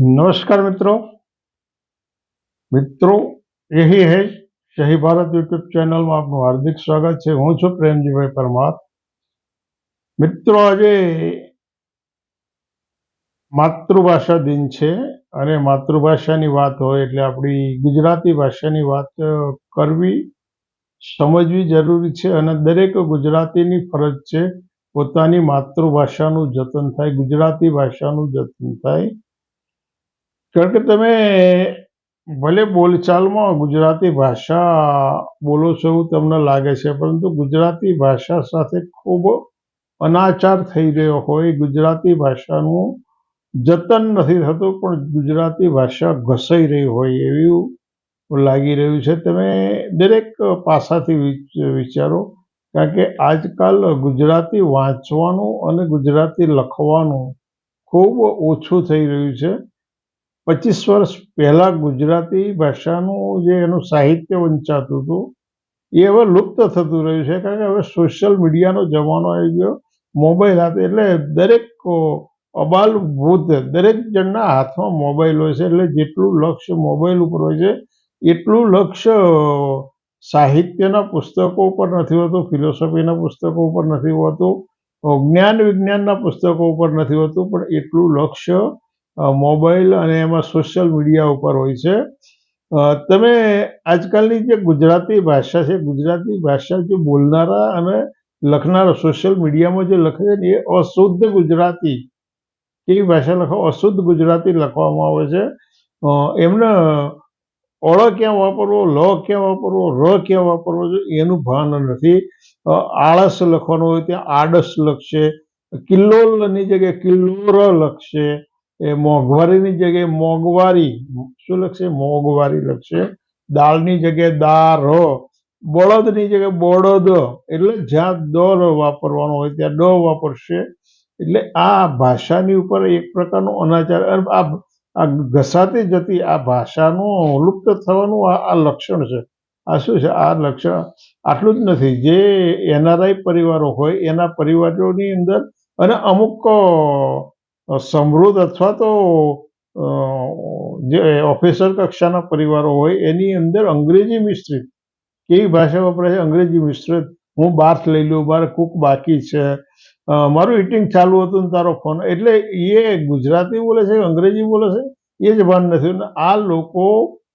નમસ્કાર મિત્રો. મિત્રો, એહી હે શહી ભારત યુટ્યુબ ચેનલમાં આપનું હાર્દિક સ્વાગત છે. હું છું પ્રેમજીભાઈ પરમાર. મિત્રો, આજે માતૃભાષા દિન છે અને માતૃભાષાની વાત હોય એટલે આપણી ગુજરાતી ભાષાની વાત કરવી, સમજવી જરૂરી છે અને દરેક ગુજરાતીની ફરજ છે પોતાની માતૃભાષાનું જતન થાય, ગુજરાતી ભાષાનું જતન થાય. કારણ કે તમે ભલે બોલચાલમાં ગુજરાતી ભાષા બોલો છો એવું તમને લાગે છે, પરંતુ ગુજરાતી ભાષા સાથે ખૂબ અનાચાર થઈ રહ્યો હોય. ગુજરાતી ભાષાનું જતન નથી થતું, પણ ગુજરાતી ભાષા ઘસાઈ રહી હોય એવું લાગી રહ્યું છે. તમે દરેક પાસાથી વિચારો, કારણ કે આજકાલ ગુજરાતી વાંચવાનું અને ગુજરાતી લખવાનું ખૂબ ઓછું થઈ રહ્યું છે. પચીસ વર્ષ પહેલાં ગુજરાતી ભાષાનું જે એનું સાહિત્ય વંચાતું હતું, એ હવે લુપ્ત થતું રહ્યું છે. કારણ કે હવે સોશિયલ મીડિયાનો જમાનો આવી ગયો. મોબાઈલ હાથે એટલે દરેક અબાલ વૃદ્ધ દરેક જણના હાથમાં મોબાઈલ હોય છે. એટલે જેટલું લક્ષ્ય મોબાઈલ ઉપર હોય છે, એટલું લક્ષ્ય સાહિત્યના પુસ્તકો ઉપર નથી હોતું ફિલોસોફીના પુસ્તકો ઉપર નથી હોતું જ્ઞાન વિજ્ઞાનના પુસ્તકો ઉપર નથી હોતું, પણ એટલું લક્ષ્ય મોબાઈલ અને એમાં સોશિયલ મીડિયા ઉપર હોય છે. તમે આજકાલની જે ગુજરાતી ભાષા છે, ગુજરાતી ભાષા જે બોલનારા અને લખનારા સોશિયલ મીડિયામાં જે લખે છે ને, એ અશુદ્ધ ગુજરાતી. કેવી ભાષા લખો? અશુદ્ધ ગુજરાતી લખવામાં આવે છે. એમને અળ ક્યાં વાપરવો, લ ક્યાં વાપરવો, ર ક્યાં વાપરવો છે, એનું ભાન નથી. આળસ લખવાનું હોય, ત્યાં આડસ લખશે. કિલ્લોલની જગ્યાએ કિલ્લોર લખશે. એ મોંઘવારીની જગ્યાએ મોંઘવારી, શું લખશે? મોંઘવારી લખશે. દાળની જગ્યાએ દારો, બળદની જગ્યાએ બળદ. એટલે જ્યાં દર વાપરવાનો હોય ત્યાં ડ વાપરશે. એટલે આ ભાષાની ઉપર એક પ્રકારનો અનાચાર, અને આ આ ઘસાતી જતી આ ભાષાનું લુપ્ત થવાનું આ લક્ષણ છે. આ શું છે? આ લક્ષણ આટલું જ નથી. જે એનઆરઆઈ પરિવારો હોય, એના પરિવારોની અંદર અને અમુક સમૃદ્ધ અથવા તો જે ઓફિસર કક્ષાના પરિવારો હોય, એની અંદર અંગ્રેજી મિશ્રિત. કેવી ભાષા વપરાય છે? અંગ્રેજી મિશ્રિત. હું બાર્થ લઈ લઉં, મારે કૂક બાકી છે. મારું ઇટિંગ ચાલુ હતું ને તારો ફોન. એટલે એ ગુજરાતી બોલે છે અંગ્રેજી બોલે છે? એ જ ભાન નથી. આ લોકો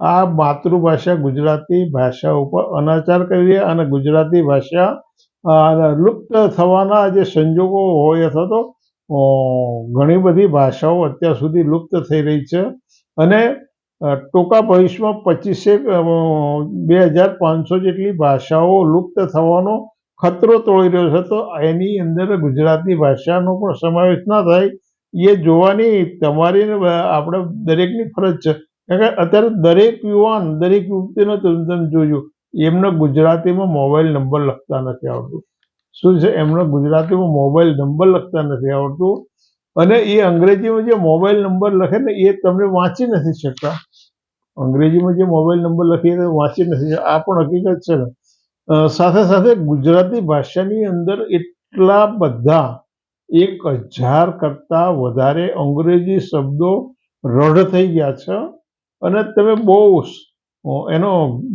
આ માતૃભાષા ગુજરાતી ભાષા ઉપર અનાચાર કરી રહ્યા અને ગુજરાતી ભાષા લુપ્ત થવાના જે સંજોગો હોય અથવા તો ઘણી બધી ભાષાઓ અત્યાર સુધી લુપ્ત થઈ રહી છે અને ટૂંકા ભવિષ્યમાં પચીસેક બે હજાર પાંચસો જેટલી ભાષાઓ લુપ્ત થવાનો ખતરો તોળી રહ્યો છે. તો એની અંદર ગુજરાતી ભાષાનો પણ સમાવેશ ના થાય. એ જોવાની તમારી આપણે દરેકની ફરજ છે. કારણ કે અત્યારે દરેક યુવાન, દરેક યુવતીનો તમે જોયું એમને ગુજરાતીમાં મોબાઈલ નંબર લખતા નથી આવડતું શું છે? એમનો ગુજરાતીમાં મોબાઈલ નંબર લખતા નથી આવડતું. અને એ અંગ્રેજીમાં જે મોબાઈલ નંબર લખે ને, એ તમને વાંચી નથી શકતા. અંગ્રેજીમાં જે મોબાઈલ નંબર લખીએ તો વાંચી નથી આ પણ હકીકત છે ને. સાથે સાથે ગુજરાતી ભાષાની અંદર એટલા બધા એક હજાર કરતા વધારે અંગ્રેજી શબ્દો રઢ થઈ ગયા છે. અને તમે બહુ એનો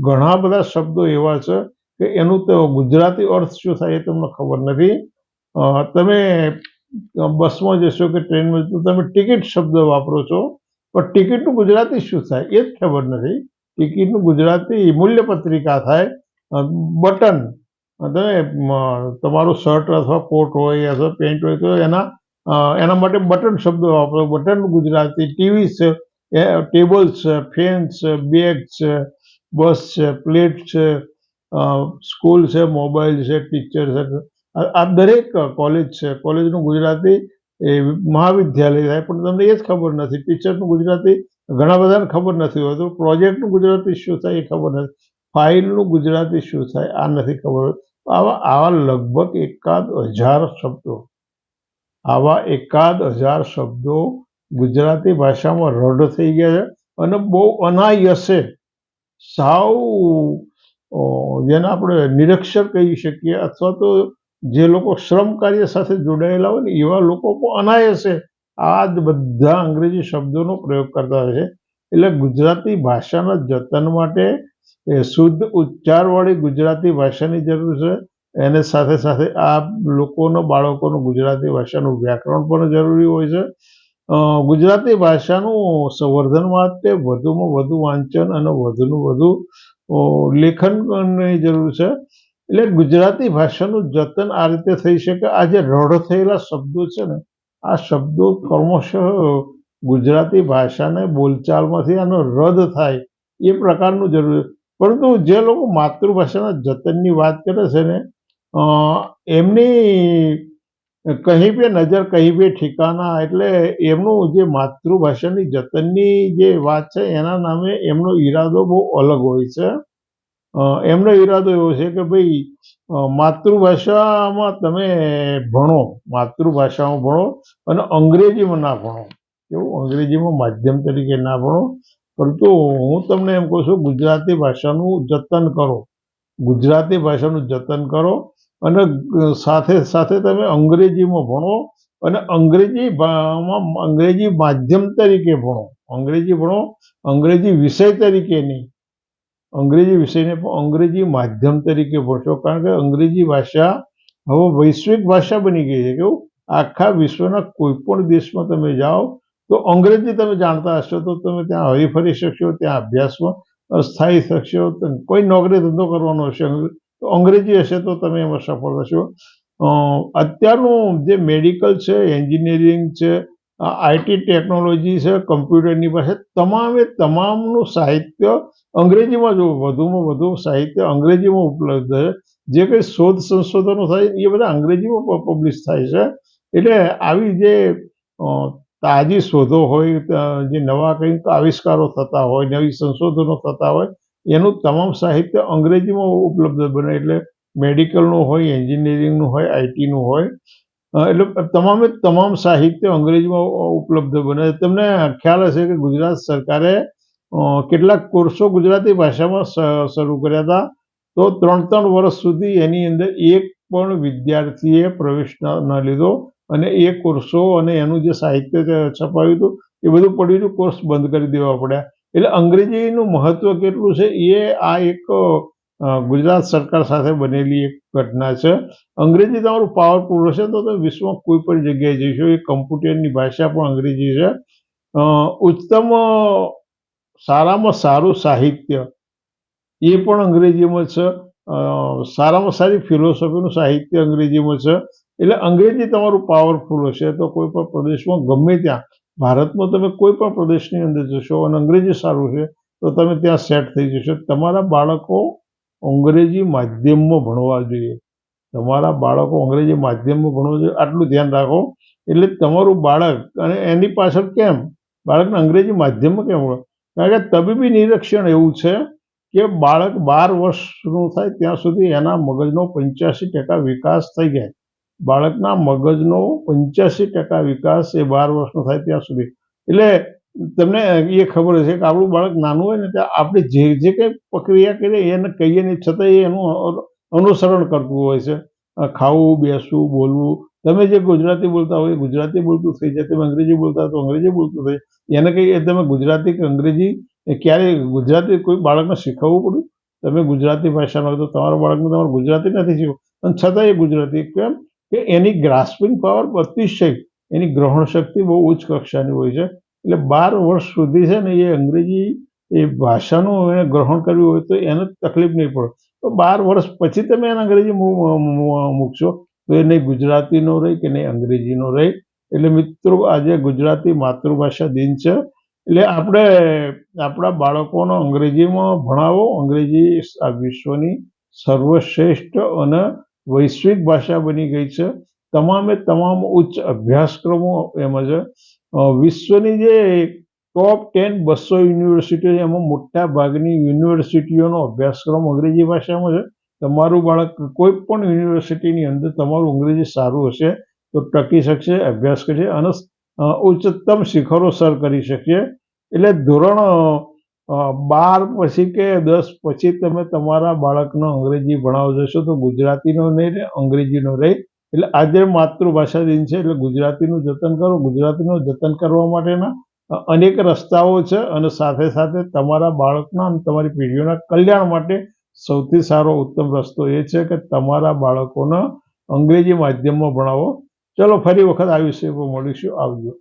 ઘણા બધા શબ્દો એવા છે. કે એનું તો ગુજરાતી અર્થ શું થાય એ તમને ખબર નથી. તમે બસમાં જશો કે ટ્રેનમાં તો તમે ટિકિટ શબ્દ વાપરો છો, પણ ટિકિટનું ગુજરાતી શું થાય એ જ ખબર નથી. ટિકિટનું ગુજરાતી મૂલ્ય પત્રિકા થાય બટન તમે તમારું શર્ટ અથવા કોટ હોય અથવા પેન્ટ હોય તો એના એના માટે બટન શબ્દ વાપરો. બટન ગુજરાતી ટીવી છે એ ટેબલ છે ફેન છે બેગ છે બસ છે પ્લેટ છે સ્કૂલ છે, મોબાઈલ છે, ટીચર છે. આ દરેક કોલેજ છે. કોલેજનું ગુજરાતી એ મહાવિદ્યાલય થાય, પણ તમને એ જ ખબર નથી. ટીચરનું ગુજરાતી ઘણા બધાને ખબર નથી હોતું. પ્રોજેક્ટનું ગુજરાતી શું થાય એ ખબર નથી. ફાઇલનું ગુજરાતી શું થાય આ નથી ખબર આવા આવા લગભગ એકાદ હજાર શબ્દો, આવા એકાદ હજાર શબ્દો ગુજરાતી ભાષામાં રઢ થઈ ગયા છે. અને બહુ અનાયસે સાવ જેને આપણે નિરક્ષર કહી શકીએ, અથવા તો જે લોકો શ્રમ કાર્ય સાથે જોડાયેલા હોય ને, એવા લોકો પણ અનાયસે આ જ બધા અંગ્રેજી શબ્દોનો પ્રયોગ કરતા હોય છે. એટલે ગુજરાતી ભાષાના જતન માટે શુદ્ધ ઉચ્ચારવાળી ગુજરાતી ભાષાની જરૂર છે. એને સાથે સાથે આ લોકોનો, બાળકોનું ગુજરાતી ભાષાનું વ્યાકરણ પણ જરૂરી હોય છે. ગુજરાતી ભાષાનું સંવર્ધન માટે વધુમાં વધુ વાંચન અને વધુનું વધુ લેખનની જરૂર છે. એટલે ગુજરાતી ભાષાનું જતન આ રીતે થઈ શકે. આ જે રડ થયેલા શબ્દો છે ને, આ શબ્દો ક્રમશઃ ગુજરાતી ભાષાને બોલચાલમાંથી આનો રદ થાય એ પ્રકારનું જરૂર પરંતુ જે લોકો માતૃભાષાના જતનની વાત કરે છે ને એમની કહી પે નજર કહી પે ઠેકાના એટલે એમનું જે માતૃભાષાની જતનની જે વાત છે, એના નામે એમનો ઈરાદો બહુ અલગ હોય છે. એમનો ઈરાદો એવો છે કે ભાઈ માતૃભાષામાં તમે ભણો, માતૃભાષામાં ભણો અને અંગ્રેજીમાં ના ભણો. એવું અંગ્રેજીમાં માધ્યમ તરીકે ના ભણો. પરંતુ હું તમને એમ કહું છું, ગુજરાતી ભાષાનું જતન કરો. ગુજરાતી ભાષાનું જતન કરો. અને સાથે સાથે તમે અંગ્રેજીમાં ભણો અને અંગ્રેજી અંગ્રેજી માધ્યમ તરીકે ભણો. અંગ્રેજી ભણો, અંગ્રેજી વિષય તરીકે નહીં. અંગ્રેજી વિષયને પણ અંગ્રેજી માધ્યમ તરીકે ભણશો. કારણ કે અંગ્રેજી ભાષા હવે વૈશ્વિક ભાષા બની ગઈ છે કેવું આખા વિશ્વના કોઈ પણ દેશમાં તમે જાઓ તો અંગ્રેજી તમે જાણતા હશો તો તમે ત્યાં હરીફરી શકશો, ત્યાં અભ્યાસમાં સ્થાયી શકશો કોઈ નોકરી ધંધો કરવાનો હશે તો અંગ્રેજી હશે તો તમે એમાં સફળ થશો અત્યારનું જે મેડિકલ છે, એન્જિનિયરિંગ છે આઈટી ટેકનોલોજી છે, કમ્પ્યુટરની પાસે તમામે તમામનું સાહિત્ય અંગ્રેજીમાં જો વધુમાં વધુ સાહિત્ય અંગ્રેજીમાં ઉપલબ્ધ છે. જે કંઈ શોધ સંશોધનો થાય એ બધા અંગ્રેજીમાં પબ્લિશ થાય છે. એટલે આવી જે તાજી શોધો હોય જે નવા કંઈક આવિષ્કારો થતા હોય, નવી સંશોધનો થતા હોય એનું તમામ સાહિત્ય અંગ્રેજીમાં ઉપલબ્ધ બને એટલે મેડિકલનું હોય, એન્જિનિયરિંગનું હોય, આઈટીનું હોય. એટલે તમામે તમામ સાહિત્ય અંગ્રેજીમાં ઉપલબ્ધ બને. તમને ખ્યાલ હશે કે ગુજરાત સરકારે કેટલાક કોર્સો ગુજરાતી ભાષામાં શરૂ કર્યા હતા. તો ત્રણ ત્રણ વર્ષ સુધી એની અંદર એક પણ વિદ્યાર્થીએ પ્રવેશ ન લીધો અને એ કોર્સો અને એનું જે સાહિત્ય છપાવ્યું હતું, એ બધું પડ્યું કોર્સ બંધ કરી દેવા પડ્યા. એટલે અંગ્રેજીનું મહત્વ કેટલું છે? એ આ એક ગુજરાત સરકાર સાથે બનેલી એક ઘટના છે. અંગ્રેજી તમારું પાવરફુલ હશે તો તમે વિશ્વમાં કોઈ પણ જગ્યાએ જઈશો એ કમ્પ્યુટરની ભાષા પણ અંગ્રેજી છે. ઉત્તમ સારામાં સારું સાહિત્ય એ પણ અંગ્રેજીમાં છે. સારામાં સારી ફિલોસોફીનું સાહિત્ય અંગ્રેજીમાં છે. એટલે અંગ્રેજી તમારું પાવરફુલ હશે તો કોઈ પણ પ્રદેશમાં ગમે ત્યાં ભારતમાં તમે કોઈ પણ પ્રદેશની અંદર જશો અને અંગ્રેજી સારું છે, તો તમે ત્યાં સેટ થઈ જશો. તમારા બાળકો અંગ્રેજી માધ્યમમાં ભણવા જોઈએ. તમારા બાળકો અંગ્રેજી માધ્યમમાં ભણવા જોઈએ. આટલું ધ્યાન રાખો. એટલે તમારું બાળક અને એની પાછળ કેમ? બાળકને અંગ્રેજી માધ્યમમાં કેમ? કારણ કે તબીબી નિરીક્ષણ એવું છે કે બાળક બાર વર્ષનું થાય ત્યાં સુધી એના મગજનો પંચ્યાસી ટકા વિકાસ થઈ જાય. બાળકના મગજનો પંચ્યાસી ટકા વિકાસ એ બાર વર્ષનો થાય ત્યાં સુધી. એટલે તમને એ ખબર હશે કે આપણું બાળક નાનું હોય ને ત્યાં આપણે જે જે કંઈ પ્રક્રિયા કરીએ એને કહીએ નહીં છતાં એ એનું અનુસરણ કરતું હોય છે. ખાવું, બેસવું, બોલવું. તમે જે ગુજરાતી બોલતા હોય ગુજરાતી બોલતું થઈ જાય. તમે અંગ્રેજી બોલતા તો અંગ્રેજી બોલતું થઈ એને કહીએ તમે ગુજરાતી કે અંગ્રેજી? ક્યારેય ગુજરાતી કોઈ બાળકને શીખવવું પડ્યું? તમે ગુજરાતી ભાષામાં તો તમારા બાળકને તમારે ગુજરાતી નથી શીખવું. અને છતાં એ ગુજરાતી. કેમ? કે એની ગ્રાસ્પિંગ પાવર અતિશય એની ગ્રહણ શક્તિ બહુ ઉચ્ચ કક્ષાની હોય છે. એટલે બાર વર્ષ સુધી છે ને એ અંગ્રેજી એ ભાષાનું એને ગ્રહણ કર્યું હોય તો એને તકલીફ નહીં પડે. તો બાર વર્ષ પછી તમે એને અંગ્રેજી મૂકશો તો એ નહીં ગુજરાતીનો રહે કે નહીં અંગ્રેજીનો રહે. એટલે મિત્રો, આજે ગુજરાતી માતૃભાષા દિન છે. એટલે આપણે, આપણા બાળકોનો અંગ્રેજીમાં ભણાવો. અંગ્રેજી આ વિશ્વની સર્વશ્રેષ્ઠ અને વૈશ્વિક ભાષા બની ગઈ છે. તમામે તમામ ઉચ્ચ અભ્યાસક્રમો એમાં છે. વિશ્વની જે ટોપ ટેન બસો યુનિવર્સિટીઓ એમાં મોટા ભાગની યુનિવર્સિટીઓનો અભ્યાસક્રમ અંગ્રેજી ભાષામાં છે. તમારું બાળક કોઈ પણ યુનિવર્સિટીની અંદર તમારું અંગ્રેજી સારું હશે તો ટકી શકશે, અભ્યાસ કરશે અને ઉચ્ચતમ શિખરો સર કરી શકશે. એટલે ધોરણ બાર પછી કે દસ પછી તમે તમારા બાળકનો અંગ્રેજી ભણાવો જશો તો ગુજરાતીનો નહીં રહે, અંગ્રેજીનો રહે. એટલે આજે માતૃભાષા દિન છે, એટલે ગુજરાતીનું જતન કરો. ગુજરાતીનું જતન કરવા માટેના અનેક રસ્તાઓ છે અને સાથે સાથે તમારા બાળકના અને તમારી પેઢીઓના કલ્યાણ માટે સૌથી સારો ઉત્તમ રસ્તો એ છે કે તમારા બાળકોને અંગ્રેજી માધ્યમમાં ભણાવો. ચલો, ફરી વખત આ વિષય પર મળીશું. આવજો.